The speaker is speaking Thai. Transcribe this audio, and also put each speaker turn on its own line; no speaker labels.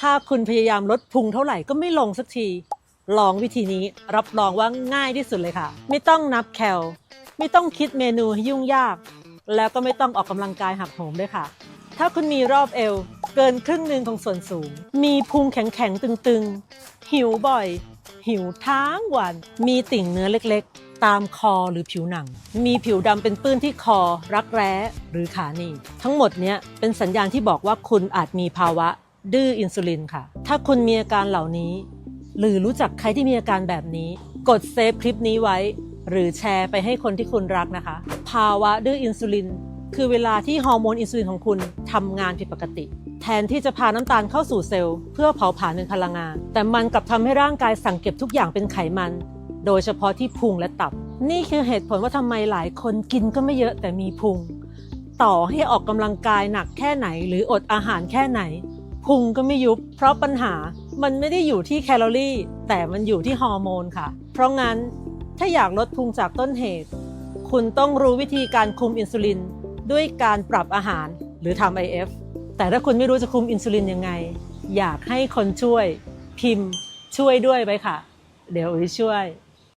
ถ้าคุณพยายามลดพุงเท่าไหร่ก็ไม่ลงสักที ลองวิธีนี้รับรองว่าง่ายที่สุดเลยค่ะ ไม่ต้องนับแคลไม่ต้องคิดเมนูให้ยุ่งยาก แล้วก็ไม่ต้องออกกำลังกายหักโหมด้วยค่ะ ถ้าคุณมีรอบเอว เกินครึ่งหนึ่งของส่วนสูง มีพุงแข็งๆตึงๆ หิวบ่อย หิวทั้งวัน มีติ่งเนื้อเล็กๆ ตามคอหรือผิวหนัง มีผิวดำเป็นปื้นที่คอ รักแร้หรือขาหนีบทั้งหมดเนี้ยเป็นสัญญาณที่บอกว่าคุณอาจมีภาวะ ดื้ออินซูลินค่ะ ถ้าคุณมีอาการเหล่านี้ หรือรู้จักใครที่มีอาการแบบนี้ กดเซฟคลิปนี้ไว้ หรือแชร์ไปให้คนที่คุณรักนะคะ ภาวะดื้ออินซูลิน คือเวลาที่ฮอร์โมนอินซูลินของคุณทำงานผิดปกติ แทนที่จะพาน้ำตาลเข้าสู่เซลล์เพื่อเผาผลาญเป็นพลังงาน แต่มันกลับทำให้ร่างกายสั่งเก็บทุกอย่างเป็นไขมัน โดยเฉพาะที่พุงและตับ นี่คือเหตุผลว่าทำไมหลายคนกินก็ไม่เยอะแต่มีพุง ต่อให้ออกกำลังกายหนักแค่ไหน หรืออดอาหารแค่ไหน พุงก็ไม่ยุบ เพราะปัญหามันไม่ได้อยู่ที่แคลอรี่ แต่มันอยู่ที่ฮอร์โมนค่ะ เพราะงั้นถ้าอยากลดพุงจากต้นเหตุ คุณต้องรู้วิธีการคุมอินซูลิน ด้วยการปรับอาหารหรือทำ IF แต่ถ้าคุณไม่รู้จะคุมอินซูลินยังไง อยากให้คนช่วย พิมพ์ช่วยด้วยไปค่ะ เดี๋ยวอุ้ยช่วย